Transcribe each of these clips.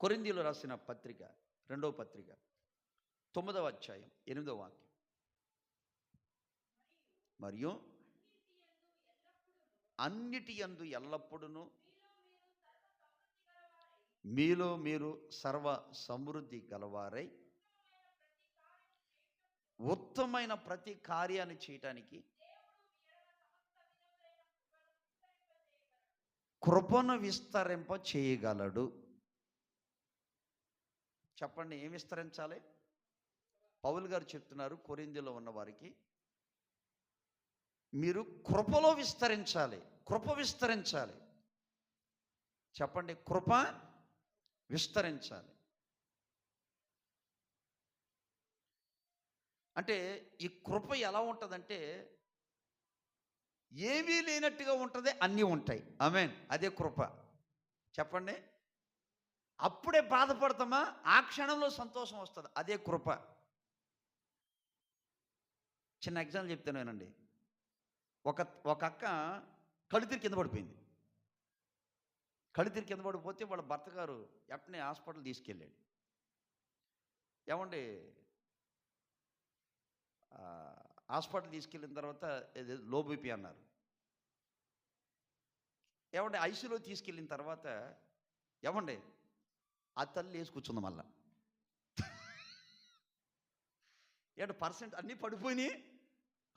కొరిందీలు రాసిన పత్రిక రెండవ పత్రిక తొమ్మిదవ అధ్యాయం ఎనిమిదవ వాక్యం. మరియు అన్నిటి యందు ఎల్లప్పుడూ మీలో మీరు సర్వ సమృద్ధి గలవారై ఉత్తమైన ప్రతి కార్యాన్ని చేయటానికి కృపను విస్తరింప చేయగలడు చెప్పండి ఏం విస్తరించాలి? పౌల్ గారు చెప్తున్నారు కొరిందిలో ఉన్న వారికి మీరు కృపలో విస్తరించాలి కృప విస్తరించాలి. చెప్పండి కృప విస్తరించాలి. అంటే ఈ కృప ఎలా ఉంటుందంటే ఏమీ లేనట్టుగా ఉంటుంది అన్నీ ఉంటాయి. ఆమెన్. అదే కృప. చెప్పండి. అప్పుడే బాధపడతామా? ఆ క్షణంలో సంతోషం వస్తుంది. అదే కృప. చిన్న ఎగ్జాంపుల్ చెప్తాను వినండి. ఒక ఒక అక్క కழுతిరి కింద పడిపోయింది. కழுతిరి కింద పడిపోతే వాళ్ళ భర్త గారు ఎప్పనే హాస్పిటల్ తీసుకెళ్ళాడు. ఏమండి? హాస్పిటల్ తీసుకెళ్ళిన తర్వాత ఇది లో బీపీ అన్నారు. ఏమండి? ఐసీలో తీసుకెళ్ళిన తర్వాత ఏమండి? ఆ తల్లి వేసి కూర్చుంది మళ్ళా. ఏడు పర్సెంట్ అన్నీ పడిపోయినాయి.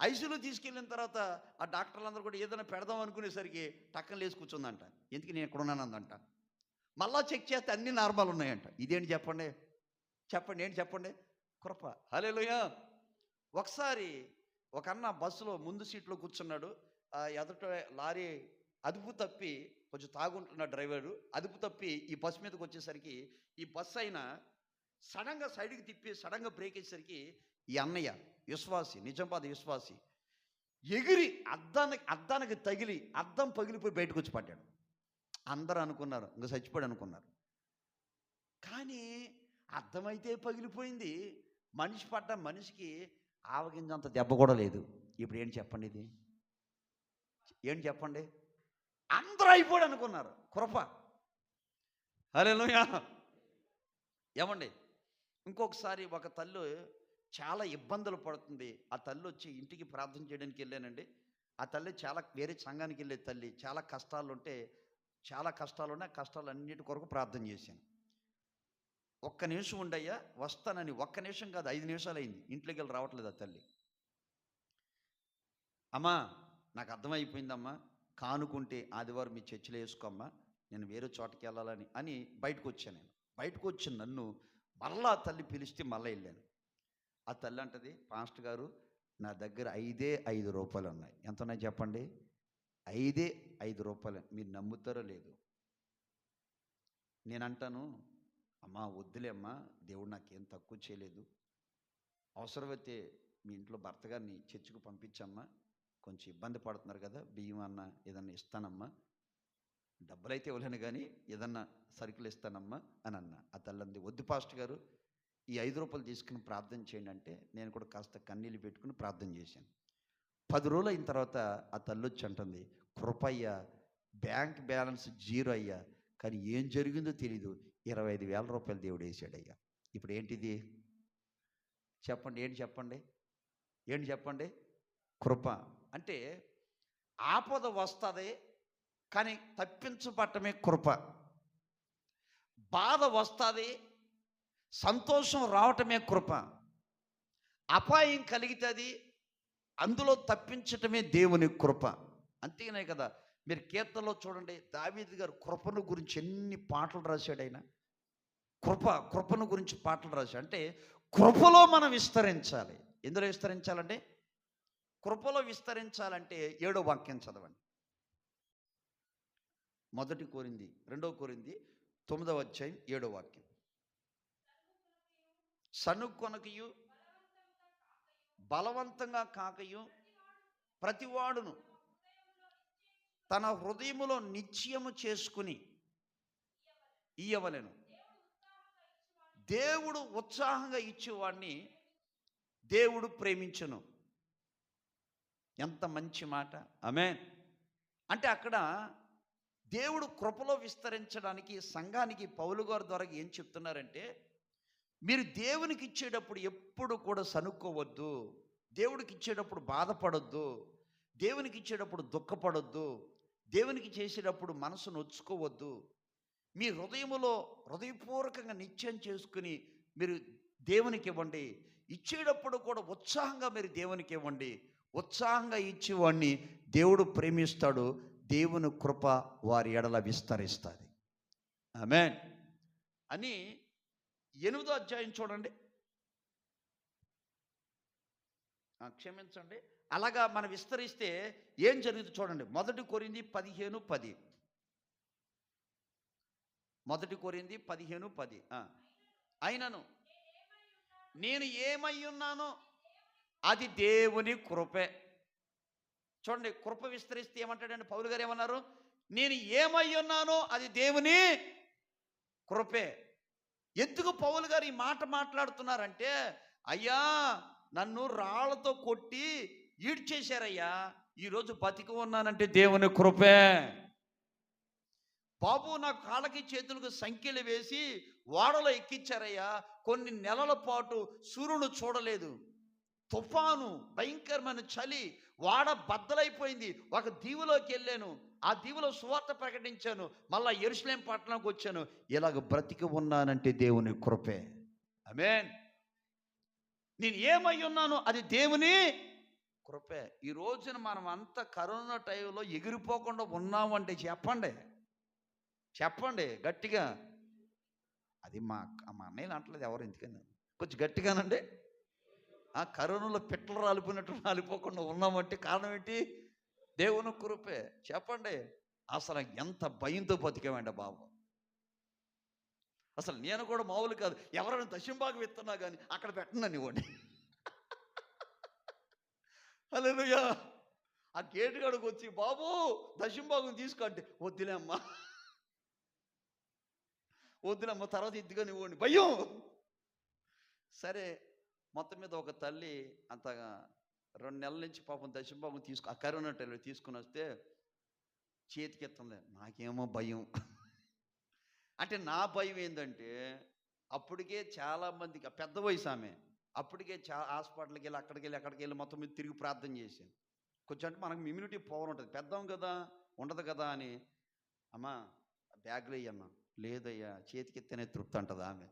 ఐసీలో తీసుకెళ్ళిన తర్వాత ఆ డాక్టర్లు అందరూ కూడా ఏదైనా పెడదాం అనుకునేసరికి టక్కన లేచి కూర్చుందంట. ఎందుకు నేను ఎక్కడ ఉన్నానందంట మళ్ళా చెక్ చేస్తే అన్నీ నార్మల్ ఉన్నాయంట. ఇదేంటి చెప్పండి? చెప్పండి ఏంటి చెప్పండి? కృప. హలేలుయా ఒకసారి ఒక అన్న బస్సులో ముందు సీట్లో కూర్చున్నాడు. ఎదుట లారీ అదుపు తప్పి కొంచెం తాగుంటున్న డ్రైవరు అదుపు తప్పి ఈ బస్సు మీదకి వచ్చేసరికి ఈ బస్సు అయినా సడన్గా సైడ్కి తిప్పి సడన్గా బ్రేక్ వేసేసరికి ఈ అన్నయ్య విశ్వాసి నిజంపాద విశ్వాసి ఎగిరి అద్దానికి అద్దానికి తగిలి అద్దం పగిలిపోయి బయటకు వచ్చి పడ్డాడు. అందరూ అనుకున్నారు ఇంకా చచ్చిపోయాడు అనుకున్నారు. కానీ అర్థమైతే పగిలిపోయింది. మనిషి పడ్డ మనిషికి ఆవగింజంత దెబ్బ కూడా లేదు. ఇప్పుడు ఏంటి చెప్పండి ఇది ఏంటి చెప్పండి? అందరూ అయిపోయాడు అనుకున్నారు. కృప. అరే ఏమండి? ఇంకొకసారి ఒక తల్లి చాలా ఇబ్బందులు పడుతుంది. ఆ తల్లి వచ్చి ఇంటికి ప్రార్థన చేయడానికి వెళ్ళానండి. ఆ తల్లి చాలా వేరే సంఘానికి వెళ్ళే తల్లి. చాలా కష్టాలు ఉంటే చాలా కష్టాలు ఉన్నాయి ఆ కష్టాలన్నిటి కొరకు ప్రార్థన చేశాను. ఒక్క నిమిషం ఉండయ్యా వస్తానని. ఒక్క నిమిషం కాదు ఐదు నిమిషాలు అయింది. ఇంట్లోకి వెళ్ళి రావట్లేదు ఆ తల్లి. అమ్మా నాకు అర్థమైపోయిందమ్మా. కానుకుంటే ఆదివారం మీ చర్చిలో వేసుకోమ్మా నేను వేరే చోటకి వెళ్ళాలని అని బయటకు వచ్చాను నేను. బయటకు వచ్చి నన్ను మళ్ళా ఆ తల్లి పిలిస్తే మళ్ళీ వెళ్ళాను. ఆ తల్లి అంటది పాస్టర్ గారు నా దగ్గర ఐదే ఐదు రూపాయలు ఉన్నాయి. ఎంత ఉన్నాయి చెప్పండి? ఐదే ఐదు రూపాయలు. మీరు నమ్ముతారో లేదు. నేను అంటాను అమ్మా వద్దులే అమ్మా దేవుడు నాకేం తక్కువ చేయలేదు. అవసరమైతే మీ ఇంట్లో భర్త గారిని చర్చికి పంపించమ్మా. కొంచెం ఇబ్బంది పడుతున్నారు కదా బియ్యం అన్న ఏదన్నా ఇస్తానమ్మా. డబ్బులైతే ఇవ్వలేను కానీ ఏదన్నా సరుకులు ఇస్తానమ్మా అని అన్న. ఆ తల్లంది వద్దు పాస్టర్ గారు ఈ ఐదు రూపాయలు తీసుకుని ప్రార్థన చేయండి అంటే నేను కూడా కాస్త కన్నీళ్ళు పెట్టుకుని ప్రార్థన చేశాను. పది రోజులు అయిన తర్వాత ఆ తల్లి వచ్చి అంటుంది కృపయ్య బ్యాంక్ బ్యాలెన్స్ జీరో అయ్యా కానీ ఏం జరిగిందో తెలీదు. ఇరవై ఐదు వేల రూపాయలు దేవుడు వేసాడయ్యా ఇప్పుడు ఏంటిది? చెప్పండి ఏంటి చెప్పండి? ఏంటి చెప్పండి? కృప. అంటే ఆపద వస్తుంది కానీ తప్పించబట్టమే కృప. బాధ వస్తుంది సంతోషం రావటమే కృప. అపాయం కలిగితుంది అందులో తప్పించటమే దేవుని కృప. అంతేనే కదా మీరు కీర్తనలో చూడండి దావీద్ గారు కృపను గురించి ఎన్ని పాటలు రాశాడు ఆయన? కృప కృపను గురించి పాటలు రాశాడు. అంటే కృపలో మనం విస్తరించాలి. ఎందులో విస్తరించాలంటే కృపలో విస్తరించాలంటే ఏడో వాక్యం చదవండి. మొదటి కోరింది రెండో కోరింది తొమ్మిదవ అధ్యాయం ఏడో వాక్యం. సనుక్కొనకయు బలవంతంగా కాకయు ప్రతివాడును తన హృదయములో నిశ్చయము చేసుకుని ఇయ్యవలెను. దేవుడు ఉత్సాహంగా ఇచ్చేవాడిని దేవుడు ప్రేమించను. ఎంత మంచి మాట. ఆమె అంటే అక్కడ దేవుడు కృపలో విస్తరించడానికి సంఘానికి పౌలు గారి ద్వారా ఏం చెప్తున్నారంటే మీరు దేవునికి ఇచ్చేటప్పుడు ఎప్పుడు కూడా సనుక్కోవద్దు దేవుడికి ఇచ్చేటప్పుడు బాధపడొద్దు దేవునికి ఇచ్చేటప్పుడు దుఃఖపడొద్దు దేవునికి చేసేటప్పుడు మనసు నొచ్చుకోవద్దు. మీ హృదయములో హృదయపూర్వకంగా నిత్యం చేసుకుని మీరు దేవునికి ఇవ్వండి. ఇచ్చేటప్పుడు కూడా ఉత్సాహంగా మీరు దేవునికి ఇవ్వండి. ఉత్సాహంగా ఇచ్చేవాడిని దేవుడు ప్రేమిస్తాడు దేవుని కృప వారి ఎడల విస్తరిస్తుంది. ఆమెన్. అని ఎనిమిదో అధ్యాయం చూడండి. క్షమించండి. అలాగా మనం విస్తరిస్తే ఏం జరుగుతుంది చూడండి. మొదటి కొరింది పదిహేను పది. మొదటి కొరింది పదిహేను పది. అయినను. నేను ఏమై ఉన్నానో అది దేవుని కృపే. చూడండి కృప విస్తరిస్తే ఏమంటాడండి? పౌలు గారు ఏమన్నారు? నేను ఏమై ఉన్నానో అది దేవుని కృపే. ఎందుకు పౌలు గారు ఈ మాట మాట్లాడుతున్నారంటే అయ్యా నన్ను రాళ్ళతో కొట్టి ఈడ్చేశారయ్యా. ఈరోజు బతికి ఉన్నానంటే దేవుని కృపే. బాబు నా కాళ్ళకి చేతులకు సంఖ్యలు వేసి ఓడలో ఎక్కించారయ్యా కొన్ని నెలల పాటు సూర్యుడు చూడలేదు. తుఫాను భయంకరమైన చలి వాడ బద్దలైపోయింది. ఒక దీవులోకి వెళ్ళాను. ఆ దీవులో సువార్త ప్రకటించాను. మళ్ళా ఎరుసలేం పట్టణంకి వచ్చాను. ఇలాగ బ్రతికి ఉన్నానంటే దేవుని కృపే. అమేన్ నేను ఏమై ఉన్నాను అది దేవుని కృపే. ఈ రోజున మనం అంత కరోనా టైంలో ఎగిరిపోకుండా ఉన్నామంటే చెప్పండి. చెప్పండి గట్టిగా. అది మా మా అన్నయ్యలు అంటలేదు ఎవరు ఎందుకని కొంచెం గట్టిగానండి. ఆ కరోనాలో పిట్టలు రాలిపోయినట్టు రాలిపోకుండా ఉన్నామంటే కారణం ఏంటి? దేవుని కృపే. చెప్పండి. అసలు ఎంత భయంతో బతికామండి బాబు. అసలు నేను కూడా మామూలు కాదు. ఎవరైనా దశంబాగు విత్తనా కానీ అక్కడ పెట్టనని ఇవ్వండి హల్లెలూయా. ఆ గేటు కాడకు వచ్చి బాబు దశంబాగుని తీసుకుంటే వద్దులే అమ్మా. వద్దులమ్మ తర్వాత ఇద్దుగా ఇవ్వండి భయం. సరే మొత్తం మీద ఒక తల్లి అంతగా రెండు నెలల నుంచి పాపం దశంబాబు తీసుకు ఆ కరోనా టైంలో తీసుకుని వస్తే చేతికెత్తుంది. నాకేమో భయం. అంటే నా భయం ఏంటంటే అప్పటికే చాలా మందికి పెద్ద వయసు ఆమె అప్పటికే చా హాస్పిటల్కి వెళ్ళి అక్కడికి వెళ్ళి అక్కడికి వెళ్ళి మొత్తం మీద తిరిగి ప్రార్థన చేశాను కొంచెం అంటే మనకు ఇమ్యూనిటీ పవర్ ఉంటుంది. పెద్దాం కదా ఉండదు కదా అని అమ్మా బ్యాగ్లో అమ్మా లేదయ్యా చేతికెత్తనే తృప్తి అంటది ఆమె.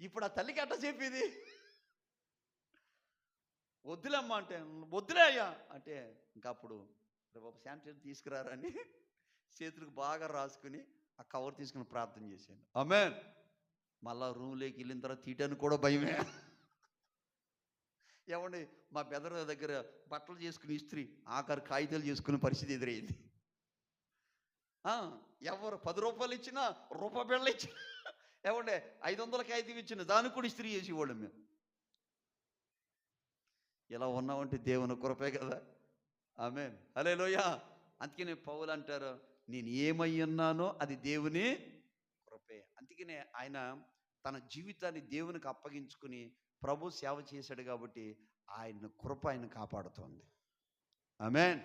ఇప్పుడు ఆ తల్లికి అట్ట చెప్పేది వద్దులేమ్మా అంటే వద్దులే అయ్యా అంటే ఇంకా అప్పుడు రేపు శానిటైజర్ తీసుకురారని చేతులకు బాగా రాసుకుని ఆ కవర్ తీసుకుని ప్రార్థన చేశాను. ఆమె మళ్ళా రూమ్లోకి వెళ్ళిన తర్వాత తీయటానికి కూడా భయమే. ఏమండి మా బెదర్ దగ్గర బట్టలు చేసుకుని ఇస్త్రీ ఆఖరి కాగితాలు చేసుకునే పరిస్థితి ఎదురైంది. ఎవరు పది రూపాయలు ఇచ్చినా రూపాయి బిళ్ళ ఇచ్చినా ఏమండే ఐదు వందల కాగితం ఇచ్చిన దానికి కూడా ఇస్త్రీ చేసేవాళ్ళం మేము. ఇలా ఉన్నామంటే దేవుని కృపే కదా. ఆమె అలే లోయ అందుకనే పౌలు అంటారు నేను ఏమై ఉన్నానో అది దేవుని కృపే. అందుకనే ఆయన తన జీవితాన్ని దేవునికి అప్పగించుకుని ప్రభు సేవ చేశాడు కాబట్టి ఆయన కృప ఆయన కాపాడుతోంది. ఆమెన్.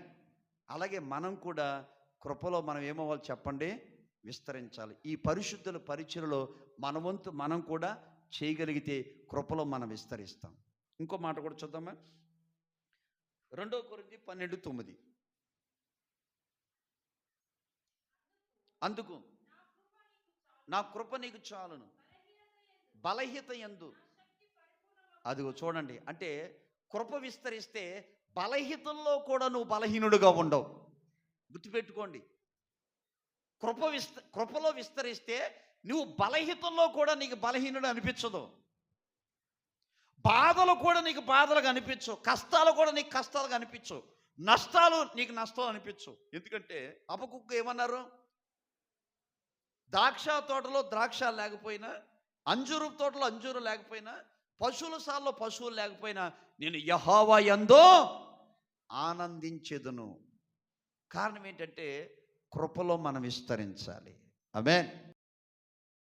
అలాగే మనం కూడా కృపలో మనం ఏమవ్వాలి చెప్పండి? విస్తరించాలి. ఈ పరిశుద్ధుల పరిచయలో మన వంతు మనం కూడా చేయగలిగితే కృపలో మనం విస్తరిస్తాం. ఇంకో మాట కూడా చూద్దామా? రెండో కొరింది పన్నెండు తొమ్మిది. అందుకు నా కృప నీకు చాలును. బలహీత ఎందు. అదిగో చూడండి అంటే కృప విస్తరిస్తే బలహీతంలో కూడా నువ్వు బలహీనుడుగా ఉండవు. గుర్తుపెట్టుకోండి. కృప విస్త కృపలో విస్తరిస్తే నువ్వు బలహీతంలో కూడా నీకు బలహీనుడు అనిపించదు. బాధలు కూడా నీకు బాధలుగా కనిపించవు. కష్టాలు కూడా నీకు కష్టాలు కనిపించవు. నష్టాలు నీకు నష్టాలు అనిపించవు. ఎందుకంటే అపకుక్క ఏమన్నారు? ద్రాక్ష తోటలో ద్రాక్ష లేకపోయినా అంజూరు తోటలో అంజూరు లేకపోయినా పశువుల సాల్లో పశువులు లేకపోయినా నేను యహోవా ఎందో ఆనందించెదను. కారణం ఏంటంటే కృపలో మనం విస్తరించాలి. అమే